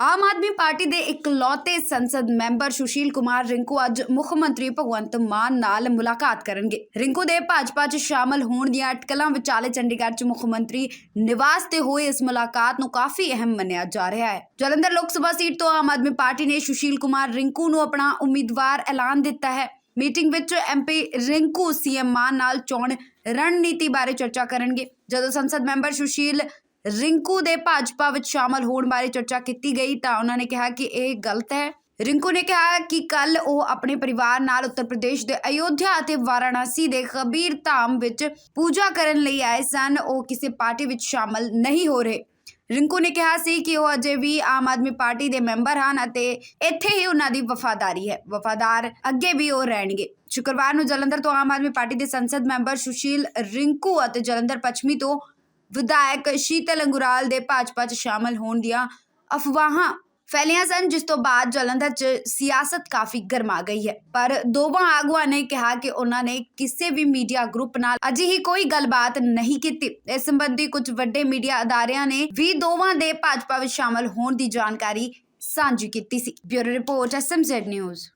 ਆਮ Aadmi party ਦੇ ਇਕਲੌਤੇ ਸੰਸਦ ਮੈਂਬਰ ਸੁਸ਼ੀਲ ਕੁਮਾਰ ਰਿੰਕੂ ਅੱਜ ਮੁੱਖ ਮੰਤਰੀ ਭਗਵੰਤ ਮਾਨ ਨਾਲ ਮੁਲਾਕਾਤ ਕਰਨਗੇ। ਰਿੰਕੂ ਦੇ ਭਾਜਪਾ 'ਚ ਸ਼ਾਮਲ ਹੋਣ ਦੀਆਂ ਅਟਕਲਾਂ ਵਿਚਾਲੇ ਚੰਡੀਗੜ੍ਹ 'ਚ ਮੁੱਖ ਮੰਤਰੀ ਨਿਵਾਸ ਤੇ ਹੋਏ ਇਸ ਮੁਲਾਕਾਤ ਨੂੰ ਕਾਫੀ ਅਹਿਮ ਮੰਨਿਆ ਜਾ ਰਿਹਾ ਹੈ। ਜਲੰਧਰ ਲੋਕ ਸਭਾ ਸੀਟ ਤੋਂ ਆਮ ਆਦਮੀ ਪਾਰਟੀ ਨੇ ਸੁਸ਼ੀਲ ਕੁਮਾਰ ਰਿੰਕੂ ਨੂੰ ਆਪਣਾ ਉਮੀਦਵਾਰ ਐਲਾਨ ਦਿੱਤਾ ਹੈ। ਮੀਟਿੰਗ ਵਿੱਚ ਐਮਪੀ ਰਿੰਕੂ ਸੀਐਮ ਮਾਨ ਨਾਲ ਚੋਣ ਰਣਨੀਤੀ ਬਾਰੇ ਚਰਚਾ ਕਰਨਗੇ। ਜਦੋਂ ਸੰਸਦ ਮੈਂਬਰ ਸੁਸ਼ੀਲ ਰਿੰਕੂ ਦੇ ਭਾਜਪਾ ਵਿੱਚ ਸ਼ਾਮਲ ਹੋਣ ਬਾਰੇ ਚਰਚਾ ਕੀਤੀ ਗਈ ਤਾਂ ਉਹਨਾਂ ਨੇ ਕਿਹਾ ਕਿ ਇਹ ਗਲਤ ਹੈ। ਰਿੰਕੂ ਨੇ ਕਿਹਾ ਕਿ ਕੱਲ ਉਹ ਆਪਣੇ ਪਰਿਵਾਰ ਨਾਲ ਉੱਤਰ ਪ੍ਰਦੇਸ਼ ਦੇ ਅਯੋਧਿਆ ਅਤੇ ਵਾਰਾਣਸੀ ਦੇ ਕਬੀਰ ਧਾਮ ਵਿੱਚ ਪੂਜਾ ਕਰਨ ਲਈ ਆਏ ਸਨ। ਉਹ ਕਿਸੇ ਪਾਰਟੀ ਵਿੱਚ ਸ਼ਾਮਲ ਨਹੀਂ ਹੋ ਰਹੇ। ਰਿੰਕੂ ਨੇ ਕਿਹਾ ਸੀ ਕਿ ਉਹ ਅਜੇ ਵੀ ਆਮ ਆਦਮੀ ਪਾਰਟੀ ਦੇ ਮੈਂਬਰ ਹਨ ਅਤੇ ਇੱਥੇ ਹੀ ਉਹਨਾਂ ਦੀ ਵਫਾਦਾਰੀ ਹੈ। ਵਫਾਦਾਰ ਅੱਗੇ ਵੀ ਉਹ ਰਹਿਣਗੇ। ਸ਼ੁੱਕਰਵਾਰ ਨੂੰ ਜਲੰਧਰ ਤੋਂ ਆਮ ਆਦਮੀ ਪਾਰਟੀ ਦੇ ਸੰਸਦ ਮੈਂਬਰ ਸੁਸ਼ੀਲ ਰਿੰਕੂ ਅਤੇ ਜਲੰਧਰ ਪੱਛਮੀ ਤੋਂ ਵਿਧਾਇਕ ਸ਼ੀਤਲ ਅੰਗੁਰਾਲ ਦੇ ਭਾਜਪਾ 'ਚ ਸ਼ਾਮਲ ਹੋਣ ਦੀਆਂ ਅਫਵਾਹਾਂ ਫੈਲੀਆਂ ਸਨ, ਜਿਸ ਤੋਂ ਬਾਅਦ ਜਲੰਧਰ 'ਚ ਸਿਆਸਤ ਕਾਫੀ ਗਰਮਾ ਗਈ ਹੈ। ਪਰ ਦੋਵਾਂ ਆਗੂਆਂ ਨੇ ਕਿਹਾ ਕਿ ਉਹਨਾਂ ਨੇ ਕਿਸੇ ਵੀ ਮੀਡੀਆ ਗਰੁੱਪ ਨਾਲ ਅਜਿਹੀ ਕੋਈ ਗੱਲਬਾਤ ਨਹੀਂ ਕੀਤੀ। ਇਸ ਸੰਬੰਧੀ ਕੁਝ ਵੱਡੇ ਮੀਡੀਆ ਅਦਾਰਿਆਂ ਨੇ ਵੀ ਦੋਵਾਂ ਦੇ ਭਾਜਪਾ ਵਿੱਚ ਸ਼ਾਮਲ ਹੋਣ ਦੀ ਜਾਣਕਾਰੀ ਸਾਂਝੀ ਕੀਤੀ ਸੀ। Bureau report SMZ news.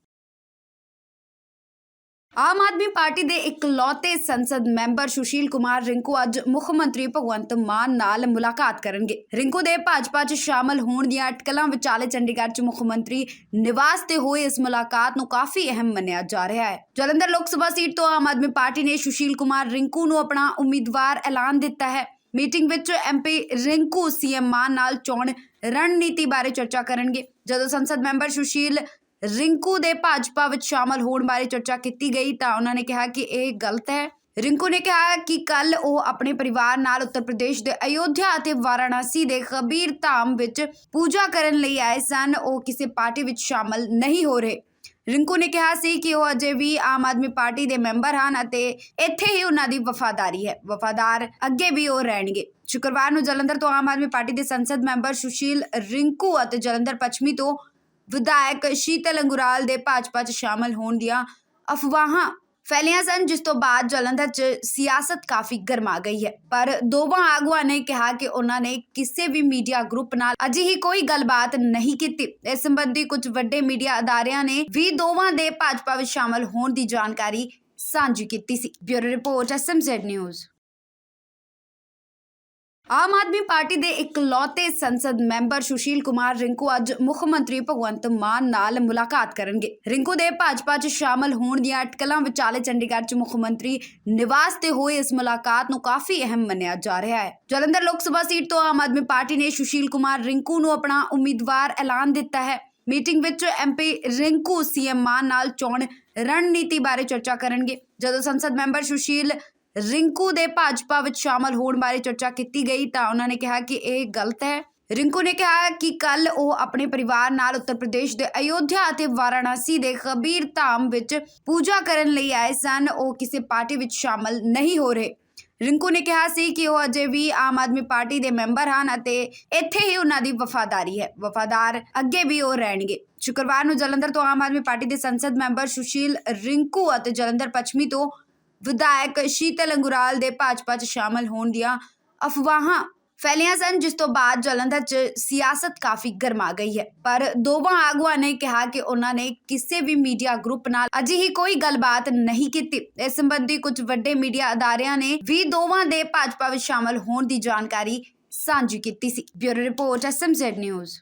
Aam Aadmi Party ਦੇ ਇਕਲੌਤੇ ਸੰਸਦ ਮੈਂਬਰ ਸੁਸ਼ੀਲ ਕੁਮਾਰ ਰਿੰਕੂ ਅੱਜ ਮੁੱਖ ਮੰਤਰੀ ਭਗਵੰਤ ਮਾਨ ਨਾਲ ਮੁਲਾਕਾਤ ਕਰਨਗੇ। ਰਿੰਕੂ ਦੇ ਭਾਜਪਾ 'ਚ ਸ਼ਾਮਲ ਹੋਣ ਦੀਆਂ ਅਟਕਲਾਂ ਵਿਚਾਲੇ ਚੰਡੀਗੜ੍ਹ 'ਚ ਮੁੱਖ ਮੰਤਰੀ ਨਿਵਾਸ ਤੇ ਹੋਏ ਇਸ ਮੁਲਾਕਾਤ ਨੂੰ ਕਾਫੀ ਅਹਿਮ ਮੰਨਿਆ ਜਾ ਰਿਹਾ ਹੈ। ਜਲੰਧਰ ਲੋਕ ਸਭਾ ਸੀਟ ਤੋਂ ਆਮ ਆਦਮੀ ਪਾਰਟੀ ਨੇ ਸੁਸ਼ੀਲ ਕੁਮਾਰ ਰਿੰਕੂ ਨੂੰ ਆਪਣਾ ਉਮੀਦਵਾਰ ਐਲਾਨ ਦਿੱਤਾ ਹੈ। ਮੀਟਿੰਗ ਵਿੱਚ ਐਮਪੀ ਰਿੰਕੂ ਸੀਐਮ ਮਾਨ ਨਾਲ ਚੋਣ ਰਣਨੀਤੀ ਬਾਰੇ ਚਰਚਾ ਕਰਨਗੇ। ਜਦੋਂ ਸੰਸਦ ਮੈਂਬਰ ਸੁਸ਼ੀਲ ਰਿੰਕੂ ਦੇ ਭਾਜਪਾ ਵਿੱਚ ਸ਼ਾਮਲ ਹੋਣ ਬਾਰੇ ਚਰਚਾ ਕੀਤੀ ਗਈ ਤਾਂ ਉਹਨਾਂ ਨੇ ਕਿਹਾ ਕਿ ਇਹ ਗਲਤ ਹੈ। ਰਿੰਕੂ ਨੇ ਕਿਹਾ ਕਿ ਕੱਲ ਉਹ ਆਪਣੇ ਪਰਿਵਾਰ ਨਾਲ ਉੱਤਰ ਪ੍ਰਦੇਸ਼ ਦੇ ਅਯੋਧਿਆ ਅਤੇ ਵਾਰਾਣਸੀ ਦੇ ਕਬੀਰ ਧਾਮ ਵਿੱਚ ਪੂਜਾ ਕਰਨ ਲਈ ਆਏ ਸਨ। ਉਹ ਕਿਸੇ ਪਾਰਟੀ ਵਿੱਚ ਸ਼ਾਮਲ ਨਹੀਂ ਹੋ ਰਹੇ। ਰਿੰਕੂ ਨੇ ਕਿਹਾ ਸੀ ਕਿ ਉਹ ਅਜੇ ਵੀ ਆਮ ਆਦਮੀ ਪਾਰਟੀ ਦੇ ਮੈਂਬਰ ਹਨ ਅਤੇ ਇੱਥੇ ਹੀ ਉਹਨਾਂ ਦੀ ਵਫਾਦਾਰੀ ਹੈ। ਵਫਾਦਾਰ ਅੱਗੇ ਵੀ ਉਹ ਰਹਿਣਗੇ। ਸ਼ੁੱਕਰਵਾਰ ਨੂੰ ਜਲੰਧਰ ਤੋਂ ਆਮ ਆਦਮੀ ਪਾਰਟੀ ਦੇ ਸੰਸਦ ਮੈਂਬਰ ਸੁਸ਼ੀਲ ਰਿੰਕੂ ਅਤੇ ਜਲੰਧਰ ਪੱਛਮੀ ਤੋਂ ਵਿਧਾਇਕ ਸ਼ੀਤਲ ਅੰਗੁਰਾਲ ਦੇ ਭਾਜਪਾ 'ਚ ਸ਼ਾਮਲ ਹੋਣ ਦੀਆਂ ਅਫਵਾਹਾਂ ਫੈਲੀਆਂ ਸਨ, ਜਿਸ ਤੋਂ ਬਾਅਦ ਜਲੰਧਰ 'ਚ ਸਿਆਸਤ ਕਾਫੀ ਗਰਮਾ ਗਈ ਹੈ। ਪਰ ਦੋਵਾਂ ਆਗੂਆਂ ਨੇ ਕਿਹਾ ਕਿ ਉਹਨਾਂ ਨੇ ਕਿਸੇ ਵੀ ਮੀਡੀਆ ਗਰੁੱਪ ਨਾਲ ਅਜਿਹੀ ਕੋਈ ਗੱਲਬਾਤ ਨਹੀਂ ਕੀਤੀ। ਇਸ ਸੰਬੰਧੀ ਕੁਝ ਵੱਡੇ ਮੀਡੀਆ ਅਦਾਰਿਆਂ ਨੇ ਵੀ ਦੋਵਾਂ ਦੇ ਭਾਜਪਾ ਵਿੱਚ ਸ਼ਾਮਲ ਹੋਣ ਦੀ ਜਾਣਕਾਰੀ ਸਾਂਝੀ ਕੀਤੀ ਸੀ। Bureau report SMZ news. Aam Aadmi Party ਦੇ ਇਕਲੌਤੇ ਸੰਸਦ ਮੈਂਬਰ ਸੁਸ਼ੀਲ ਕੁਮਾਰ ਰਿੰਕੂ ਅੱਜ ਮੁੱਖ ਮੰਤਰੀ ਭਗਵੰਤ ਮਾਨ ਨਾਲ ਮੁਲਾਕਾਤ ਕਰਨਗੇ। ਰਿੰਕੂ ਦੇ ਭਾਜਪਾ 'ਚ ਸ਼ਾਮਲ ਹੋਣ ਦੀਆਂ ਅਟਕਲਾਂ ਵਿਚਾਲੇ ਚੰਡੀਗੜ੍ਹ 'ਚ ਮੁੱਖ ਮੰਤਰੀ ਨਿਵਾਸ ਤੇ ਹੋਏ ਇਸ ਮੁਲਾਕਾਤ ਨੂੰ ਕਾਫੀ ਅਹਿਮ ਮੰਨਿਆ ਜਾ ਰਿਹਾ ਹੈ। ਜਲੰਧਰ ਲੋਕ ਸਭਾ ਸੀਟ ਤੋਂ ਆਮ ਆਦਮੀ ਪਾਰਟੀ ਨੇ ਸੁਸ਼ੀਲ ਕੁਮਾਰ ਰਿੰਕੂ ਨੂੰ ਆਪਣਾ ਉਮੀਦਵਾਰ ਐਲਾਨ ਦਿੱਤਾ ਹੈ। ਮੀਟਿੰਗ ਵਿੱਚ ਐਮਪੀ ਰਿੰਕੂ ਸੀਐਮ ਮਾਨ ਨਾਲ ਚੋਣ ਰਣਨੀਤੀ ਬਾਰੇ ਚਰਚਾ ਕਰਨਗੇ। ਜਦੋਂ ਸੰਸਦ ਮੈਂਬਰ ਸੁਸ਼ੀਲ ਰਿੰਕੂ ਦੇ ਭਾਜਪਾ ਵਿੱਚ ਸ਼ਾਮਲ ਹੋਣ ਬਾਰੇ ਚਰਚਾ ਕੀਤੀ ਗਈ ਤਾਂ ਉਹਨਾਂ ਨੇ ਕਿਹਾ ਕਿ ਇਹ ਗਲਤ ਹੈ। ਰਿੰਕੂ ਨੇ ਕਿਹਾ ਕਿ ਕੱਲ ਉਹ ਆਪਣੇ ਪਰਿਵਾਰ ਨਾਲ ਉੱਤਰ ਪ੍ਰਦੇਸ਼ ਦੇ ਅਯੋਧਿਆ ਅਤੇ ਵਾਰਾਣਸੀ ਦੇ ਕਬੀਰ ਧਾਮ ਵਿੱਚ ਪੂਜਾ ਕਰਨ ਲਈ ਆਏ ਸਨ। ਉਹ ਕਿਸੇ ਪਾਰਟੀ ਵਿੱਚ ਸ਼ਾਮਲ ਨਹੀਂ ਹੋ ਰਹੇ। ਰਿੰਕੂ ਨੇ ਕਿਹਾ ਸੀ ਕਿ ਉਹ ਅਜੇ ਵੀ ਆਮ ਆਦਮੀ ਪਾਰਟੀ ਦੇ ਮੈਂਬਰ ਹਨ ਅਤੇ ਇੱਥੇ ਹੀ ਉਹਨਾਂ ਦੀ ਵਫਾਦਾਰੀ ਹੈ। ਵਫਾਦਾਰ ਅੱਗੇ ਵੀ ਉਹ ਰਹਿਣਗੇ। ਸ਼ੁੱਕਰਵਾਰ ਨੂੰ ਜਲੰਧਰ ਤੋਂ ਆਮ ਆਦਮੀ ਪਾਰਟੀ ਦੇ ਸੰਸਦ ਮੈਂਬਰ ਸੁਸ਼ੀਲ ਰਿੰਕੂ ਅਤੇ ਜਲੰਧਰ ਪੱਛਮੀ ਤੋਂ ਵਿਧਾਇਕ ਸ਼ੀਤਲ ਅੰਗੁਰਾਲ ਦੇ ਭਾਜਪਾ 'ਚ ਸ਼ਾਮਲ ਹੋਣ ਦੀਆਂ ਅਫਵਾਹਾਂ ਫੈਲੀਆਂ ਸਨ, ਜਿਸ ਤੋਂ ਬਾਅਦ ਜਲੰਧਰ 'ਚ ਸਿਆਸਤ ਕਾਫੀ ਗਰਮਾ ਗਈ ਹੈ। ਪਰ ਦੋਵਾਂ ਆਗੂਆਂ ਨੇ ਕਿਹਾ ਕਿ ਉਹਨਾਂ ਨੇ ਕਿਸੇ ਵੀ ਮੀਡੀਆ ਗਰੁੱਪ ਨਾਲ ਅਜਿਹੀ ਕੋਈ ਗੱਲਬਾਤ ਨਹੀਂ ਕੀਤੀ। ਇਸ ਸੰਬੰਧੀ ਕੁਝ ਵੱਡੇ ਮੀਡੀਆ ਅਦਾਰਿਆਂ ਨੇ ਵੀ ਦੋਵਾਂ ਦੇ ਭਾਜਪਾ ਵਿੱਚ ਸ਼ਾਮਲ ਹੋਣ ਦੀ ਜਾਣਕਾਰੀ ਸਾਂਝੀ ਕੀਤੀ ਸੀ। Bureau report SMZ news.